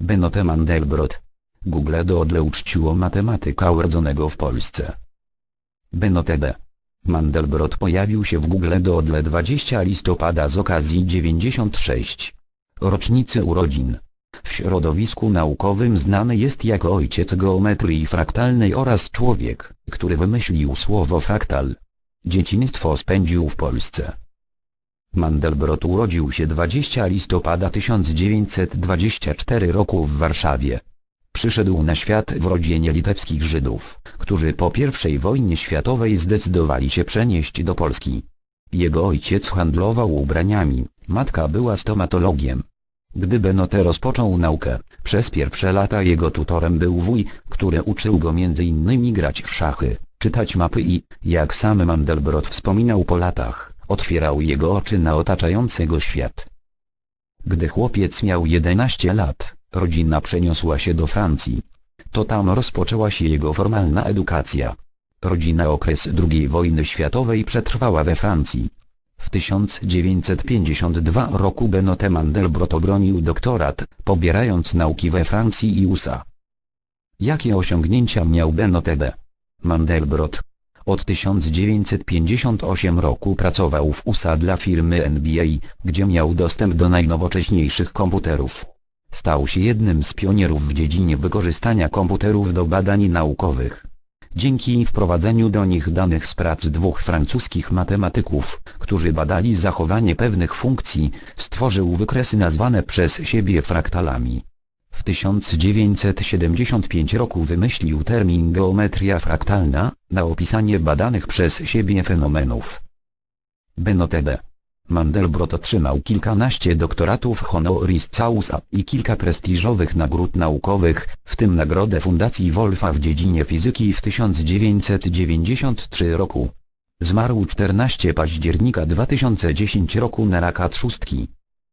Benote Mandelbrot. Google Doodle uczciło matematyka urodzonego w Polsce. Benote B. Mandelbrot pojawił się w Google Doodle 20 listopada z okazji 96. rocznicy urodzin. W środowisku naukowym znany jest jako ojciec geometrii fraktalnej oraz człowiek, który wymyślił słowo fraktal. Dzieciństwo spędził w Polsce. Mandelbrot urodził się 20 listopada 1924 roku w Warszawie. Przyszedł na świat w rodzinie litewskich Żydów, którzy po I wojnie światowej zdecydowali się przenieść do Polski. Jego ojciec handlował ubraniami, matka była stomatologiem. Gdy Benote rozpoczął naukę, przez pierwsze lata jego tutorem był wuj, który uczył go m.in. grać w szachy, czytać mapy i, jak sam Mandelbrot wspominał po latach, otwierał jego oczy na otaczający go świat. Gdy chłopiec miał 11 lat, rodzina przeniosła się do Francji. To tam rozpoczęła się jego formalna edukacja. Rodzina okres II wojny światowej przetrwała we Francji. W 1952 roku Benote Mandelbrot obronił doktorat, pobierając nauki we Francji i USA. Jakie osiągnięcia miał Benote B. Mandelbrot? Od 1958 roku pracował w USA dla firmy NBA, gdzie miał dostęp do najnowocześniejszych komputerów. Stał się jednym z pionierów w dziedzinie wykorzystania komputerów do badań naukowych. Dzięki wprowadzeniu do nich danych z prac dwóch francuskich matematyków, którzy badali zachowanie pewnych funkcji, stworzył wykresy nazwane przez siebie fraktalami. W 1975 roku wymyślił termin geometria fraktalna, na opisanie badanych przez siebie fenomenów. Benote B. Mandelbrot otrzymał kilkanaście doktoratów honoris causa i kilka prestiżowych nagród naukowych, w tym nagrodę Fundacji Wolfa w dziedzinie fizyki w 1993 roku. Zmarł 14 października 2010 roku na raka trzustki.